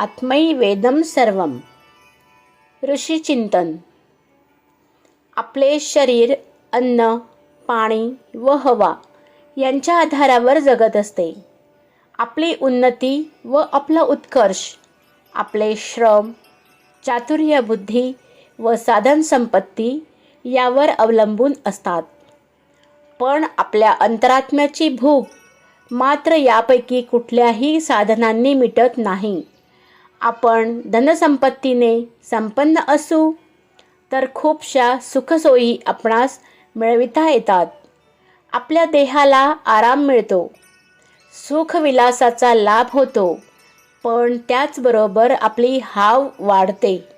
आत्मई वेदम सर्वम ऋषीचिंतन। आपले शरीर अन्न पाणी व हवा यांच्या आधारावर जगत असते. आपली उन्नती व आपला उत्कर्ष आपले श्रम चातुर्य बुद्धी व साधन संपत्ती यावर अवलंबून असतात. पण आपल्या अंतरात्म्याची भूक मात्र यापैकी कुठल्याही साधनांनी मिटत नाही. आपण धनसंपत्तीने संपन्न असू तर खूपशा सुखसोयी आपणास मिळविता येतात. आपल्या देहाला आराम मिळतो. सुखविलासाचा लाभ होतो. पण त्याचबरोबर आपली हाव वाढते.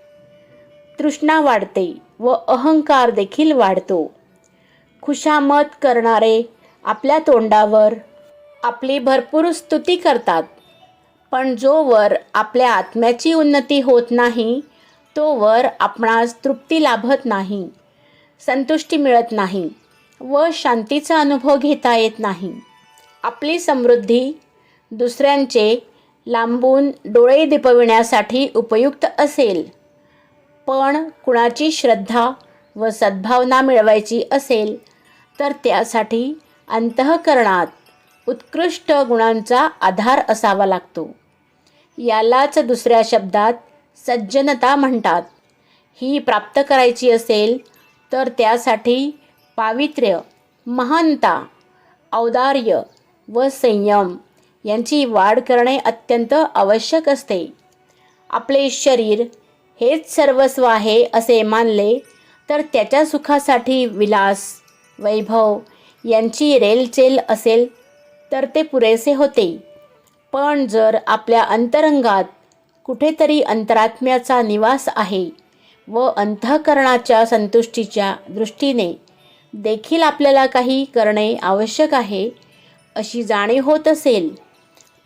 तृष्णा वाढते व अहंकार देखील वाढतो. खुशामत करणारे आपल्या तोंडावर आपली भरपूर स्तुती करतात. पण जोवर आपल्या आत्म्याची उन्नती होत नाही तोवर आपणास तृप्ती लाभत नाही संतुष्टी मिळत नाही व शांतीचा अनुभव घेता येत नाही. आपली समृद्धी दुसऱ्यांचे लांबून डोळे दिपविण्यासाठी उपयुक्त असेल पण कुणाची श्रद्धा व सद्भावना मिळवायची असेल तर त्यासाठी अंतःकरणात उत्कृष्ट गुणांचा आधार असावा लागतो. यालाच दुसऱ्या शब्दात सज्जनता म्हणतात. ही प्राप्त करायची असेल तर त्यासाठी पावित्र्य महानता औदार्य व संयम यांची वाढ करणे अत्यंत आवश्यक असते. आपले शरीर हेच सर्वस्व आहे असे मानले तर त्याच्या सुखासाठी विलास वैभव यांची रेलचेल असेल तर ते पुरेसे होते. पण जर आपल्या अंतरंगात कुठेतरी अंतरात्म्याचा निवास आहे व अंतःकरणाच्या संतुष्टीच्या दृष्टीने देखील आपल्याला काही करणे आवश्यक आहे अशी जाणीव होत असेल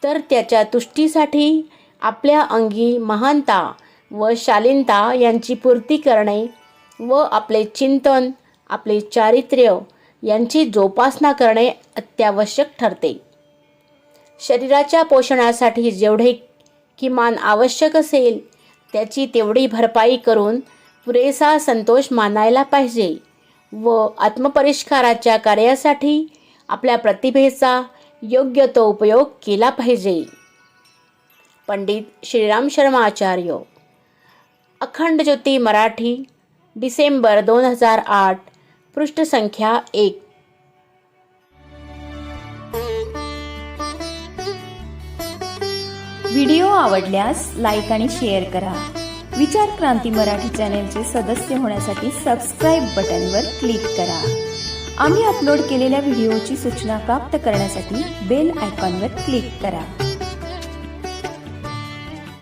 तर त्याच्या तुष्टीसाठी आपल्या अंगी महानता व शालीनता यांची पूर्ती करणे व आपले चिंतन आपले चारित्र्य यांची जोपासना करणे अत्यावश्यक ठरते. शरीराच्या पोषणासाठी जेवढे किमान आवश्यक असेल त्याची तेवढी भरपाई करून पुरेसा संतोष मानायला पाहिजे व आत्मपरिष्काराच्या कार्यासाठी आपल्या प्रतिभेचा योग्य तो उपयोग केला पाहिजे. पंडित श्रीराम शर्मा आचार्य अखंड ज्योती मराठी डिसेंबर दोन हजार आठ पृष्ठसंख्या एक. व्हिडिओ आवडल्यास लाईक आणि शेअर करा. विचार क्रांती मराठी चॅनेलचे सदस्य होण्यासाठी सबस्क्राईब बटनवर क्लिक करा. आम्ही अपलोड केलेल्या व्हिडिओची सूचना प्राप्त करण्यासाठी बेल आयकॉनवर क्लिक करा.